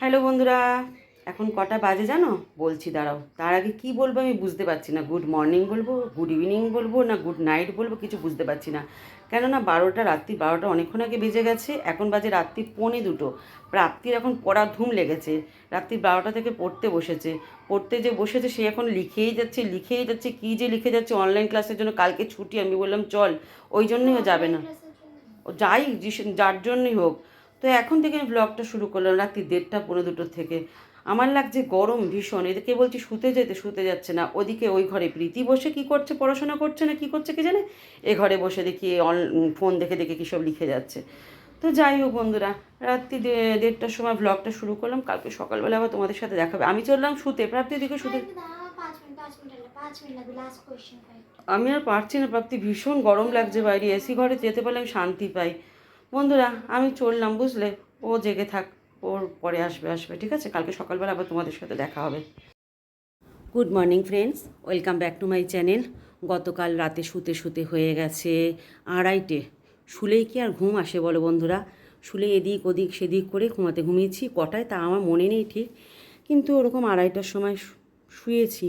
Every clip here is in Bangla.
হ্যালো বন্ধুরা, এখন কটা বাজে জানো? বলছি দাঁড়াও, তার আগে কি বলব আমি বুঝতে পারছি না। গুড মর্নিং বলব গুড ইভিনিং বলব, না গুড নাইট বলব, কিছু বুঝতে পারছি না। কেননা বারোটা, রাত্রি বারোটা অনেকক্ষণ আগে বেজে গেছে, এখন বাজে রাত্রি পৌনে দুটো। প্রাপ্তির এখন পড়ার ধুম লেগেছে, রাত্রি বারোটা থেকে পড়তে বসেছে। পড়তে যে বসেছে, সে এখন লিখেই যাচ্ছে লিখেই যাচ্ছে, কী যে লিখে যাচ্ছে অনলাইন ক্লাসের জন্য কালকে ছুটি, আমি বললাম চল, ওই জন্যই যাবে না। ও যাই যার জন্যই হোক। তো এখন থেকে আমি ব্লগটা শুরু করলাম রাত্রি দেড়টা পনেরো দুটোর থেকে। আমার লাগছে গরম ভীষণ এদেরকে বলছি শুতে যেতে শুতে যাচ্ছে না। ওদিকে ওই ঘরে প্রীতি বসে কি করছে পড়াশোনা করছে না কি করছে কি জানে? এ ঘরে বসে দেখি অন ফোন দেখে দেখে কী সব লিখে যাচ্ছে। তো যাই হোক বন্ধুরা রাত্রি দেড়টার সময় ব্লগটা শুরু করলাম কালকে সকালবেলা আবার তোমাদের সাথে দেখাবে আমি চললাম শুতে। প্রাপ্তি দিকে শুতে। আমি আর পারছি না প্রাপ্তি ভীষণ গরম লাগছে বাইরে এসি ঘরে যেতে পারলে আমি শান্তি পাই। বন্ধুরা, আমি চললাম, বুঝলে? ও জেগে থাক, ওর পরে আসবে আসবে, ঠিক আছে? কালকে সকালবেলা আবার তোমাদের সাথে দেখা হবে। Good morning friends welcome back to my channel গতকাল রাতে শুতে শুতে হয়ে গেছে আড়াইটে। শুলেই কি আর ঘুম আসে বলো বন্ধুরা? শুলে এদিক ওদিক সেদিক করে ঘুমাতে ঘুমিয়েছি, কটায় তা আমার মনে নেই ঠিক। কিন্তু ওরকম আড়াইটার সময় শুয়েছি।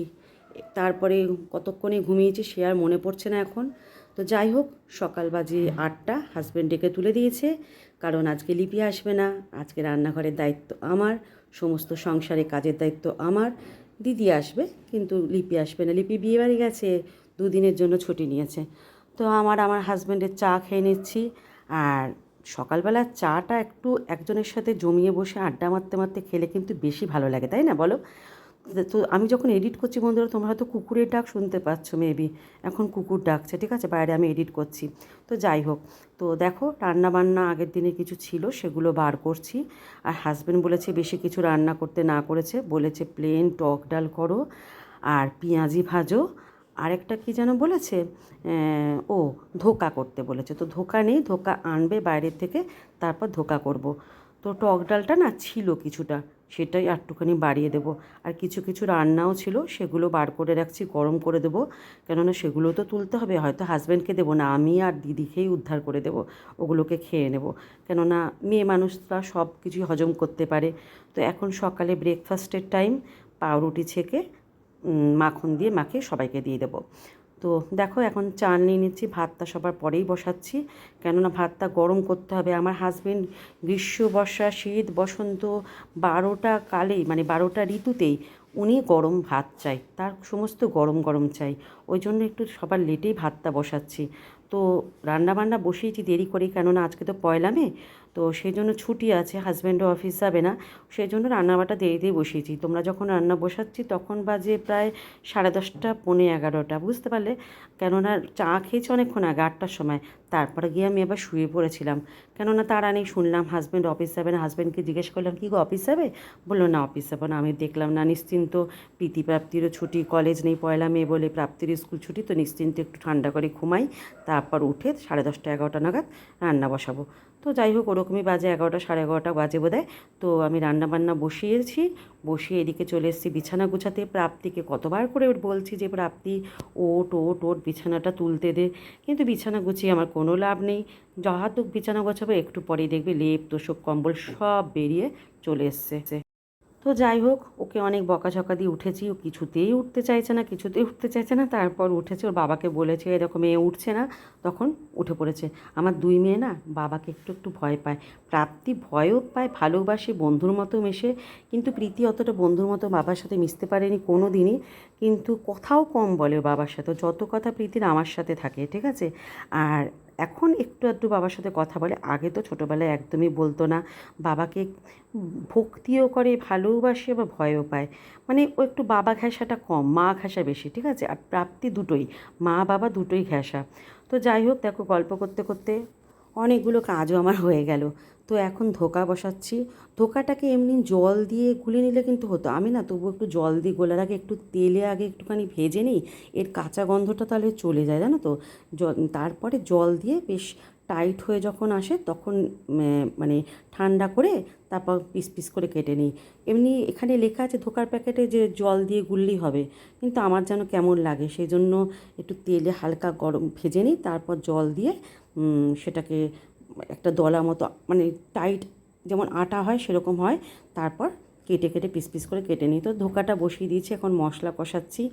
তারপরে কতক্ষণে ঘুমিয়েছি সে আর মনে পড়ছে না এখন। তো যাই হোক, সকাল বাজে আটটা হাজব্যান্ড ডেকে তুলে দিয়েছে। কারণ আজকে লিপি আসবে না, আজকে রান্নাঘরের দায়িত্ব আমার, সমস্ত সংসারে কাজের দায়িত্ব আমার। দিদি আসবে, কিন্তু লিপি আসবে না। লিপি বিয়ে বাড়ি গেছে, দুদিনের জন্য ছুটি নিয়েছে। তো আমার আমার হাজব্যান্ডের চা খেয়ে নিচ্ছি। আর সকালবেলা চাটা একটু একজনের সাথে জমিয়ে বসে আড্ডা মারতে মারতে খেলে কিন্তু বেশি ভালো লাগে, তাই না বলো? তো আমি যখন এডিট করছি বন্ধুরা, তোমরা হয়তো কুকুরের ডাক শুনতে পাচ্ছ মেবি এখন কুকুর ডাকছে, ঠিক আছে? বাইরে আমি এডিট করছি। তো যাই হোক, তো দেখো রান্না বান্না আগের দিনে কিছু ছিল, সেগুলো বার করছি। আর হাজব্যান্ড বলেছে বেশি কিছু রান্না করতে না করেছে, বলেছে প্লেন টক ডাল করো আর পেঁয়াজি ভাজো। আরেকটা কি যেন বলেছে? ও, ধোকা করতে বলেছে। তো ধোকা নেই, ধোকা আনবে বাইরের থেকে, তারপর ধোকা করব। তো টক ডালটা না ছিল কিছুটা। সেটাই একটুখানি বাড়িয়ে দেবো। আর কিছু কিছু রান্নাও ছিল, সেগুলো বার করে রাখছি, গরম করে দেবো। কেননা সেগুলো তো তুলতে হবে, হয়তো হাজব্যান্ডকে দেবো না, আমি আর দিদিকেই উদ্ধার করে দেবো, ওগুলোকে খেয়ে নেব। কেননা মেয়ে মানুষরা সব কিছুই হজম করতে পারে। তো এখন সকালে ব্রেকফাস্টের টাইম পাউরুটি ছেঁকে মাখন দিয়ে মাখে সবাইকে দিয়ে দেবো। তো দেখো এখন চাল নিয়ে নিচ্ছি, ভাতটা সবার পরেই বসাচ্ছি। কেননা ভাতটা গরম করতে হবে। আমার হাজব্যান্ড গ্রীষ্ম, বর্ষা, শীত, বসন্ত বারোটা কালেই মানে বারোটা ঋতুতেই উনি গরম ভাত চাই তার সমস্ত গরম গরম চাই। ওই জন্য একটু সবার লেটেই ভাতটা বসাচ্ছি। তো রান্না বান্না বসিয়েছি দেরি করেই, কেননা আজকে তো পয়লা মে, তো সেই জন্য ছুটি আছে, হাজব্যান্ডও অফিস যাবে না সেই জন্য রান্নাবাটা দেরিতেই বসিয়েছি। তোমরা যখন রান্না বসাচ্ছি, তখন বাজে প্রায় সাড়ে দশটা, পৌনে এগারোটা, বুঝতে পারলে? কেননা চা খেয়েছি অনেকক্ষণ আগে, আটটার সময়, তারপরে গিয়ে আমি আবার শুয়ে পড়েছিলাম। কেননা তার আগে শুনলাম, হাজব্যান্ড অফিস যাবে না, হাজব্যান্ডকে জিজ্ঞেস করলাম, কি গো, অফিস যাবে? বলল, না, অফিস যাব না। আমি দেখলাম, না, নিশ্চিন্ত, প্রীতি প্রাপ্তিরও ছুটি, কলেজ নেই, পয়লা মেয়ে বলে প্রাপ্তির স্কুল ছুটি, তো নিশ্চিন্ত একটু ঠান্ডা করে ঘুমাই। তারপর উঠে সাড়ে দশটা, এগারোটা নাগাদ রান্না বসাবো। তো যাই হোক, ওরকমই বাজে এগারোটা, সাড়ে এগারোটা বাজে বোধ তো আমি রান্না বান্না বসিয়েছি, বসিয়ে এদিকে চলে এসেছি বিছানা গুছাতে। প্রাপ্তিকে কতবার করে বলছি যে, প্রাপ্তি ওট ওট ওট বিছানাটা তুলতে দে। কিন্তু বিছানা গুছিয়ে আমার কোনো লাভ নেই। যাহাতুক বিছানা গোছাবো, একটু পরেই দেখবে লেপ, তোষক, কম্বল সব বেরিয়ে চলে এসছে। তো যাই হোক, ওকে অনেক বকাঝকা দিয়ে উঠেছি। ও কিছুতেই উঠতে চাইছে না, কিছুতেই উঠতে চাইছে না। তারপর উঠেছে, ওর বাবাকে বলেছে, এরকম মেয়ে উঠছে না। তখন উঠে পড়েছে। আমার দুই মেয়ে না, বাবাকে একটু একটু ভয় পায়। প্রাপ্তি ভয়ও পায়, ভালোবাসে, বন্ধুর মতো মেশে। কিন্তু প্রীতি অতটা বন্ধুর মতো বাবার সাথে মিশতে পারেনি কোনো দিনই কিন্তু কথাও কম বলে বাবার সাথে। যত কথা প্রীতির আমার সাথে থাকে, ঠিক আছে? আর এখন একটু আধটু বাবার সাথে কথা বলে, আগে তো ছোটোবেলায় একদমই বলতো না। বাবাকে ভক্তিও করে, ভালোবাসে বা ভয়ও পায়। মানে ও একটু বাবা ঘেঁষাটা কম, মা ঘেঁষা বেশি, ঠিক আছে? আর প্রাপ্তি দুটোই, মা বাবা দুটোই ঘেঁষা তো যাই হোক, দেখো গল্প করতে করতে অনেকগুলো কাজও আমার হয়ে গেল। তো এখন ধোকা বসাচ্ছি। ধোকাটাকে এমনি জল দিয়ে গুলে নিলে কিন্তু হতো। আমি না তবু একটু জল দিয়ে গোলার আগে একটু তেলে আগে একটুখানি ভেজে নিই, এর কাঁচা গন্ধটা তাহলে চলে যায়, জানো তো? তারপরে জল দিয়ে বেশ টাইট হয়ে যখন আসে তখন মানে ঠান্ডা করে তারপর পিস পিস করে কেটে নিই। এমনি এখানে লেখা আছে ধোকার প্যাকেটে যে জল দিয়ে গুললেই হবে। কিন্তু আমার যেন কেমন লাগে সেই জন্য একটু তেলে হালকা গরম ভেজে নিই, তারপর জল দিয়ে সেটাকে একটা দলা মতো মানে টাইট যেমন আটা হয় সেরকম হয় তারপর কেটে কেটে পিস পিস করে কেটে নিই। তো ধোকাটা বসিয়ে দিয়েছি এখন মশলা কষাচ্ছি।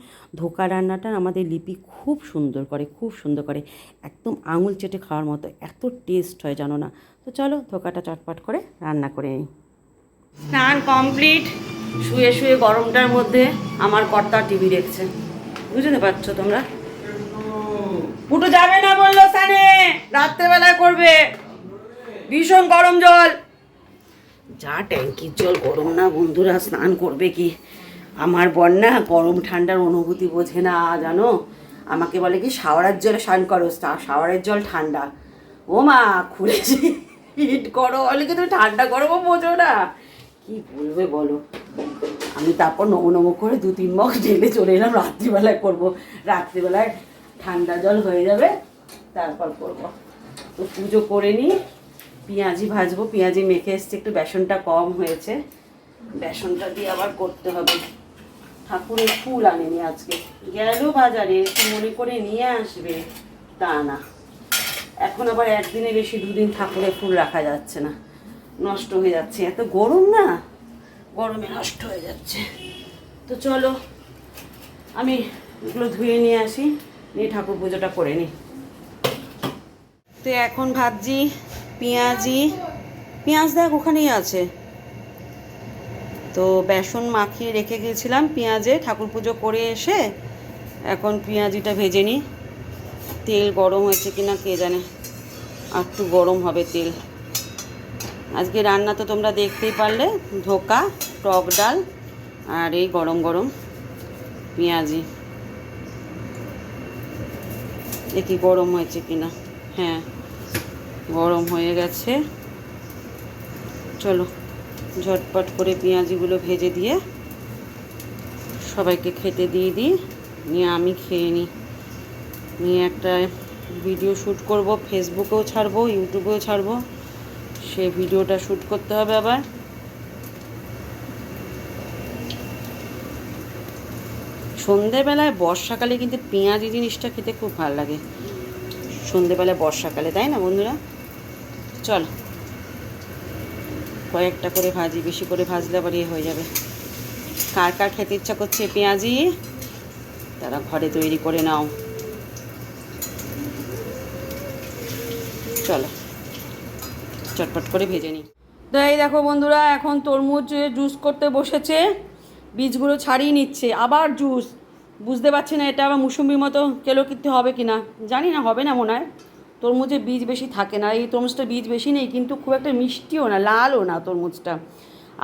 ধোকা রান্নাটা আমাদের লিপি খুব সুন্দর করে খুব সুন্দর করে একদম আঙুল চেটে খাওয়ার মতো এত টেস্ট হয় জানো না। তো চলো ধোকাটা চটপট করে রান্না করে নিই। স্নান কমপ্লিট শুয়ে শুয়ে গরমটার মধ্যে আমার কর্তা টিভি দেখছে। বুঝতে পারছ তোমরা? পুটু যাবে না বলল স্নানে রাত্রেবেলায় করবে। ভীষণ গরম জল। যা ট্যাঙ্কির জল, গরম না বন্ধুরা, স্নান করবে কি? আমার না গরম ঠান্ডার অনুভূতি বোঝে না, জানো? আমাকে বলে কি, শাওয়ারের জলে স্নান করো শাওয়ারের জল ঠান্ডা। ও মা খুলেছি হিট করো, বলে কি তুমি ঠান্ডা গরমও বোঝো না। কি বলবে বলো? আমি তারপর নমো নমো করে দু তিন মগ ঢেলে চলে এলাম, রাত্রিবেলায় করব। রাত্রিবেলায় ঠান্ডা জল হয়ে যাবে, তারপর করব। তো পুজো করে নিই। পেঁয়াজি ভাজবো, পেঁয়াজি মেখে এসছে, একটু বেসনটা কম হয়েছে। বেসনটা দিয়ে আবার করতে হবে। ঠাকুরের ফুল আনেনি আজকে। গেল বাজারে একটু মনে করে নিয়ে আসবে, তা না। এখন আবার একদিনে বেশি দুদিন ঠাকুরের ফুল রাখা যাচ্ছে না। নষ্ট হয়ে যাচ্ছে। এত গরম না? গরমে নষ্ট হয়ে যাচ্ছে। তো চলো, আমি এগুলো ধুয়ে নিয়ে আসি। নিয়ে ঠাকুর পুজোটা করে নিই। তো এখন ভাবছি পেঁয়াজি, পেঁয়াজ দেখ ওখানেই আছে। তো বেসন মাখিয়ে রেখে গিয়েছিলাম পেঁয়াজে, ঠাকুর পুজো করে এসে এখন পেঁয়াজিটা ভেজে নিই। তেল গরম হয়েছে কিনা কে জানে একটু গরম হবে তেল। আজকে রান্না তো তোমরা দেখতেই পারলে, ধোকা, টক ডাল আর এই গরম গরম পেঁয়াজি। দেখি গরম হয়েছে কিনা হ্যাঁ। গরম হয়ে গেছে। চলো, ঝটপট করে পেঁয়াজিগুলো ভেজে দিয়ে সবাইকে খেতে দিয়ে দিই। নিয়ে আমি খেয়ে নিই। নিয়ে একটা ভিডিও শ্যুট করব, ফেসবুকেও ছাড়বো, ইউটিউবেও ছাড়বো। সে ভিডিওটা শ্যুট করতে হবে আবার। সন্ধেবেলায় বর্ষাকালে কিন্তু পেঁয়াজি জিনিসটা খেতে খুব ভালো লাগে। সন্ধেবেলায় বর্ষাকালে, তাই না বন্ধুরা? চল। কয়েকটা করে ভাজি, বেশি করে ভাজলে আবার ইয়ে হয়ে যাবে। কার কার খেতে ইচ্ছা করছে পেঁয়াজি? তারা ঘরে তৈরি করে নাও। চলো। চটপট করে ভেজে নিই। তো এই দেখো বন্ধুরা, এখন তরমুজ জুস করতে বসেছে। বীজগুলো ছাড়িয়ে নিচ্ছে। আবার জুস। বুঝতে পারছি না এটা আবার মুসুম্বির মতো কেলো কিনতে হবে কি না জানি না, হবে না মনে হয়। তরমুজে বীজ বেশি থাকে না, এই তরমুজটা বীজ বেশি নেই, কিন্তু খুব একটা মিষ্টিও না, লালও না তরমুজটা।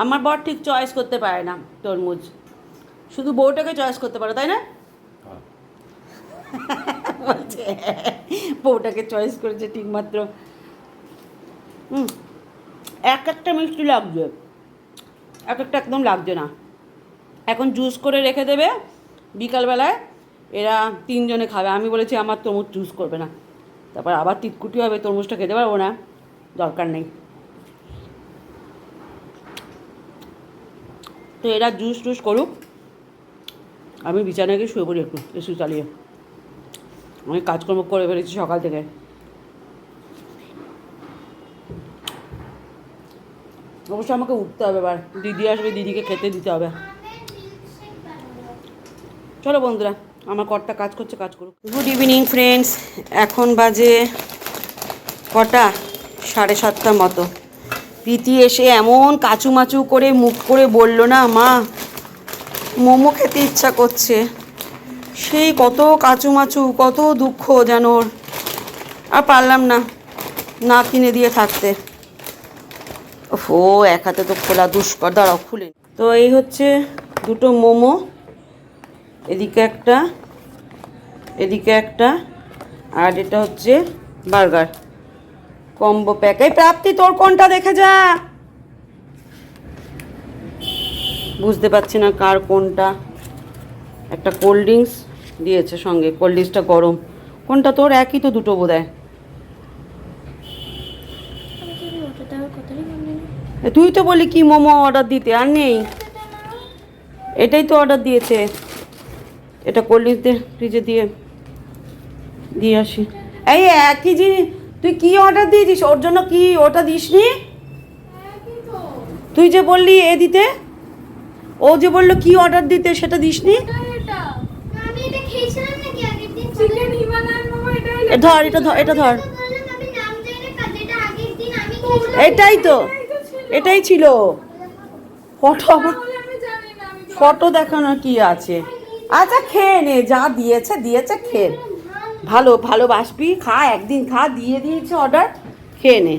আমার বর ঠিক চয়েস করতে পারে না তরমুজ। শুধু বউটাকে চয়েস করতে পারে, তাই না? বলছে, বউটাকে চয়েস করেছে ঠিকমাত্র। হুম, এক একটা মিষ্টি লাগবে এক একটা একদম লাগছে না। এখন জুস করে রেখে দেবে। বিকালবেলায় এরা তিনজনে খাবে। আমি বলেছি, আমার তরমুজ জুস করবে না। তারপর আবার তিতকুটি হবে, তরমুজটা খেতে পারব না। দরকার নেই। তো এরা জুস টুস করুক। আমি বিছানায় গিয়ে শুয়ে পড়ি একটু এসু চালিয়ে। আমি কাজকর্ম করে ফেলেছি সকাল থেকে। অবশ্য আমাকে উঠতে হবে এবার। দিদি আসবে, দিদিকে খেতে দিতে হবে। চলো বন্ধুরা, আমার কর্তা কাজ করছে, কাজ করুক। গুড ইভিনিং ফ্রেন্ডস এখন বাজে কটা? সাড়ে সাতটার মতো। প্রীতি এসে এমন কাচুমাচু করে মুখ করে বলল না, মা, মোমো খেতে ইচ্ছা করছে। সেই কত কাচুমাচু, কত দুঃখ যেন ওর। আর পারলাম না না কিনে দিয়ে থাকতে। ও এক হাতে তো খোলা দুষ্কর, দাঁড়াও, খুলে তো এই হচ্ছে দুটো মোমো। এদিকে একটা এদিকে একটা, আর এটা হচ্ছে বার্গার। কম্বো প্যাক এই প্রাপ্তি, তোর কোনটা দেখে যা। বুঝতে পারছি না কার কোনটা। একটা কোল্ড ড্রিঙ্কস দিয়েছে সঙ্গে কোল্ড ড্রিঙ্কসটা গরম। কোনটা তোর? একই তো দুটো বোধ তুই তো বলি কি মোমো অর্ডার দিতে, আর নেই। এটাই তো অর্ডার দিয়েছে। এটা দিয়ে ফ্রিজে দিয়ে দিয়ে আসি। এই একই জিনিস তুই কি অর্ডার দিয়েছিস? ওর জন্য কি ওটা দিসনি? তুই যে বললি এ দিতে ও যে বলল কি অর্ডার দিতে সেটা দিসনি? ধর এটা ধর এটা ধর। এটাই তো এটাই ছিল। ফটো ফটো দেখানো কি আছে? আচ্ছা খেয়ে নে, যা দিয়েছে দিয়েছে, খেয়ে ভালো ভালোবাসবি খা, একদিন খা, দিয়ে দিয়েছে অর্ডার খেয়ে নে।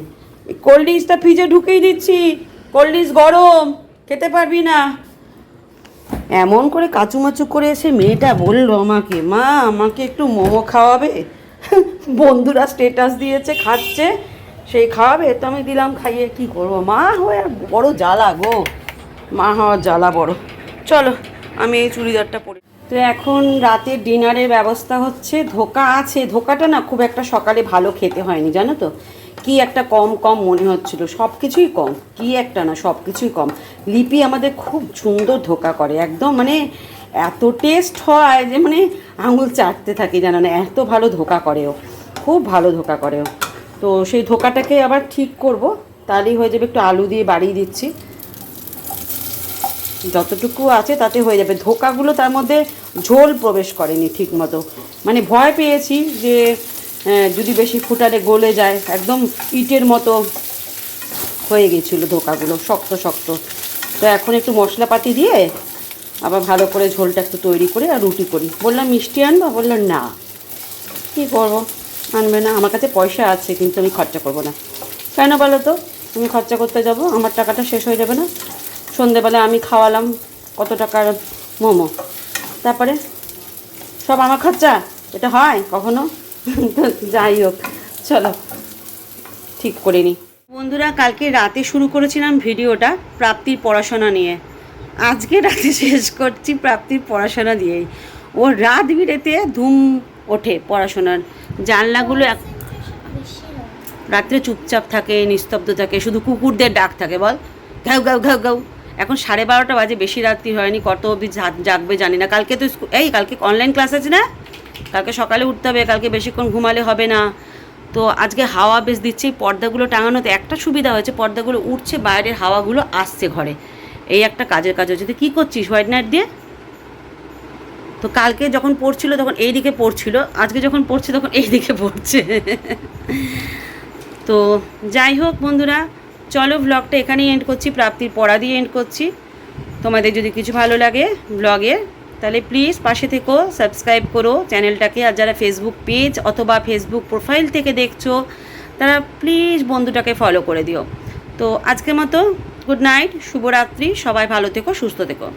কোল্ড ড্রিঙ্কসটা ফ্রিজে ঢুকিয়ে দিচ্ছি। কোল্ড ড্রিঙ্কস গরম, খেতে পারবি না। এমন করে কাচুমাচু করে এসে মেয়েটা বলল আমাকে, মা, আমাকে একটু মোমো খাওয়াবে? বন্ধুরা স্টেটাস দিয়েছে, খাচ্ছে। সেই খাওয়াবে, তো আমি দিলাম খাইয়ে, কি করব? মা হয়ে বড় জ্বালা গো। মা হওয়ার জ্বালা বড়। চলো, আমি এই চুড়িদারটা পরে তো এখন রাতে ডিনারের ব্যবস্থা হচ্ছে। ধোকা আছে। ধোকাটা না খুব একটা সকালে ভালো খেতে হয়নি, জানো তো? কি একটা কম কম মনে হচ্ছিল। সব কিছুই কম। কি একটা না সব কিছুই কম। লিপি আমাদের খুব সুন্দর ধোকা করে। একদম মানে এত টেস্ট হয় যে মানে আঙুল চাটতে থাকি, জানো না? এত ভালো ধোকা করে ও। খুব ভালো ধোকা করে ও। তো সেই ধোকাটাকে আবার ঠিক করব। তাহলেই হয়ে যাবে একটু আলু দিয়ে বাড়িয়ে দিচ্ছি। যতটুকু আছে তাতে হয়ে যাবে। ধোকাগুলো তার মধ্যে ঝোল প্রবেশ করেনি ঠিক মতো মানে ভয় পেয়েছি যে যদি বেশি ফুটালে গলে যায়, একদম ইটের মতো হয়ে গেছিল ধোকাগুলো, শক্ত শক্ত। তো এখন একটু মশলাপাতি দিয়ে আবার ভালো করে ঝোলটা একটু তৈরি করে আর রুটি করি। বললাম, মিষ্টি আনব? বলল, না। কী করব? আনবে না। আমার কাছে পয়সা আছে, কিন্তু আমি খরচা করব না। কেন বলো তো? আমি খরচা করতে যাব? আমার টাকাটা শেষ হয়ে যাবে না? সন্ধেবেলা আমি খাওয়ালাম। কত টাকার মোমো? তারপরে সব আমার খরচা? এটা হয় কখনো? যাই হোক, চলো, ঠিক করে নিই বন্ধুরা, কালকে রাতে শুরু করেছিলাম ভিডিওটা প্রাপ্তির পড়াশোনা নিয়ে। আজকে রাতে শেষ করছি প্রাপ্তির পড়াশোনা দিয়েই। ও রাত বিরেতে ধুম ওঠে পড়াশোনার। জানলাগুলো এক রাত্রে চুপচাপ থাকে, নিস্তব্ধ থাকে, শুধু কুকুরদের ডাক থাকে, বল। ঘাউ ঘাউ ঘাউ ঘাউ। এখন সাড়ে বারোটা বাজে, বেশি রাত্রি হয়নি, কত অবধি জাগবে জানি না। কালকে তো এই, কালকে অনলাইন ক্লাস আছে না? কালকে সকালে উঠতে হবে, কালকে বেশিক্ষণ ঘুমালে হবে না। তো আজকে হাওয়া বেশ দিচ্ছে পর্দাগুলো টাঙানোতে একটা সুবিধা হয়েছে, পর্দাগুলো উঠছে, বাইরের হাওয়াগুলো আসছে ঘরে। এই একটা কাজের কাজ হচ্ছে তুই কী করছিস হোয়াইট নাইট দিয়ে? তো কালকে যখন পড়ছিল তখন এই দিকে পড়ছিল, আজকে যখন পড়ছে তখন এই দিকে পড়ছে। তো যাই হোক বন্ধুরা চলো ব্লগটা এখানেই এন্ড করছি, প্রাপ্তির পড়া দিয়ে এন্ড করছি। তোমাদের যদি কিছু ভালো লাগে ব্লগে তাহলে প্লিজ পাশে থেকো সাবস্ক্রাইব করো চ্যানেলটাকে আর যারা ফেসবুক পেজ অথবা ফেসবুক প্রোফাইল থেকে দেখছ, তারা প্লিজ বন্ধুটাকে ফলো করে দিও। তো আজকের মতো গুড নাইট শুভরাত্রি, সবাই ভালো থেকো, সুস্থ থেকো।